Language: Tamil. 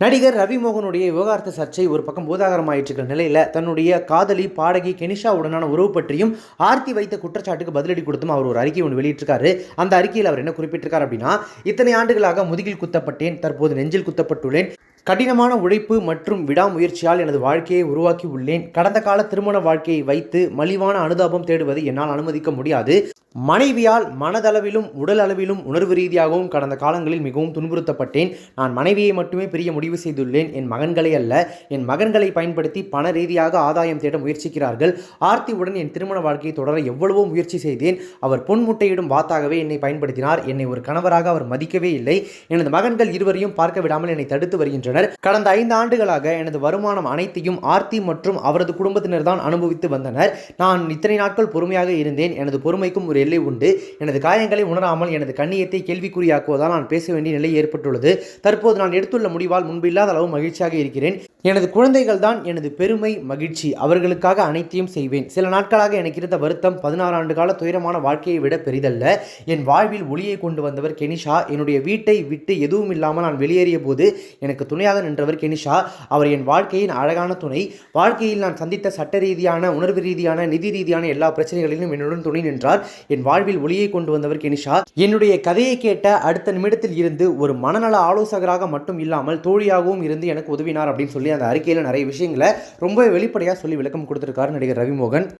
நடிகர் ரவிமோகனுடைய விவகாரத்து சர்ச்சை ஒரு பக்கம் பூதாகரமாயிட்டு இருக்கிற நிலையில தன்னுடைய காதலி பாடகி கெனிஷாவுடனான உறவு பற்றியும் ஆர்த்தி வைத்த குற்றச்சாட்டுக்கு பதிலடி கொடுத்தும் அவர் ஒரு அறிக்கை ஒன்று வெளியிட்டிருக்காரு. அந்த அறிக்கையில் அவர் என்ன குறிப்பிட்டிருக்கார் அப்படின்னா இத்தனை ஆண்டுகளாக முதுகில் குத்தப்பட்டேன் தற்போது நெஞ்சில் குத்தப்பட்டுள்ளேன் கடினமான உழைப்பு மற்றும் விடாமுயற்சியால் எனது வாழ்க்கையை உருவாக்கி உள்ளேன். கடந்த கால திருமண வாழ்க்கையை வைத்து மலிவான அனுதாபம் தேடுவதை என்னால் அனுமதிக்க முடியாது. மனைவியால் மனதளவிலும் உடல் அளவிலும் உணர்வு ரீதியாகவும் கடந்த காலங்களில் மிகவும் துன்புறுத்தப்பட்டேன். நான் மனைவியை மட்டுமே பிரிய முடிவு செய்துள்ளேன். என் மகன்களை அல்ல என் மகன்களை பயன்படுத்தி பண ரீதியாக ஆதாயம் தேட முயற்சிக்கிறார்கள். ஆர்த்தியுடன் என் திருமண வாழ்க்கையை தொடர எவ்வளவோ முயற்சி செய்தேன். அவர் பொன் முட்டையிடும் வாத்தாகவே என்னை பயன்படுத்தினார். என்னை ஒரு கணவராக அவர் மதிக்கவே இல்லை. எனது மகன்கள் இருவரையும் பார்க்க விடாமல் என்னை தடுத்து வருகின்றனர். கடந்த ஐந்து ஆண்டுகளாக எனது வருமானம் அனைத்தையும் ஆர்த்தி மற்றும் அவரது குடும்பத்தினர் தான் அனுபவித்து வந்தனர். நான் இத்தனை நாட்கள் பொறுமையாக இருந்தேன். எனது பொறுமைக்கும் ஒரு எல்லை உண்டு. எனது காயங்களை உணராமல் எனது கண்ணியத்தை கேள்விக்குறியாக்குவதால் நான் பேச வேண்டிய நிலை ஏற்பட்டுள்ளது. தற்போது நான் எடுத்துள்ள முடிவால் முன்பு இல்லாத அளவு மகிழ்ச்சியாக இருக்கிறேன். எனது குழந்தைகள் தான் எனது பெருமை மகிழ்ச்சி. அவர்களுக்காக அனைத்தையும் செய்வேன். சில நாட்களாக எனக்கு இருந்த வருத்தம் பதினாறு ஆண்டு கால துயரமான வாழ்க்கையை விட பெரிதல்ல. என் வாழ்வில் ஒளியை கொண்டு வந்தவர் கெனிஷா. என்னுடைய வீட்டை விட்டு எதுவும் இல்லாமல் நான் வெளியேறிய போது எனக்கு துணை துணையாக நின்றவர் கெனிஷா. அவர் என் வாழ்க்கையின் அழகான துணை. வாழ்க்கையில் நான் சந்தித்த சட்ட ரீதியான உணர்வு ரீதியான நிதி ரீதியான எல்லா பிரச்சனைகளிலும் என்னுடன் துணை நின்றார். என் வாழ்வில் ஒளியை கொண்டு வந்தவர் கெனிஷா. என்னுடைய கதையை கேட்ட அடுத்த நிமிடத்தில் இருந்து ஒரு மனநல ஆலோசகராக மட்டும் இல்லாமல் தோழியாகவும் இருந்து எனக்கு உதவினார் அப்படின்னு சொல்லி அந்த அறிக்கையில் நிறைய விஷயங்களை ரொம்ப வெளிப்படையாக சொல்லி விளக்கம் கொடுத்துருக்காரு நடிகர் ரவிமோகன்.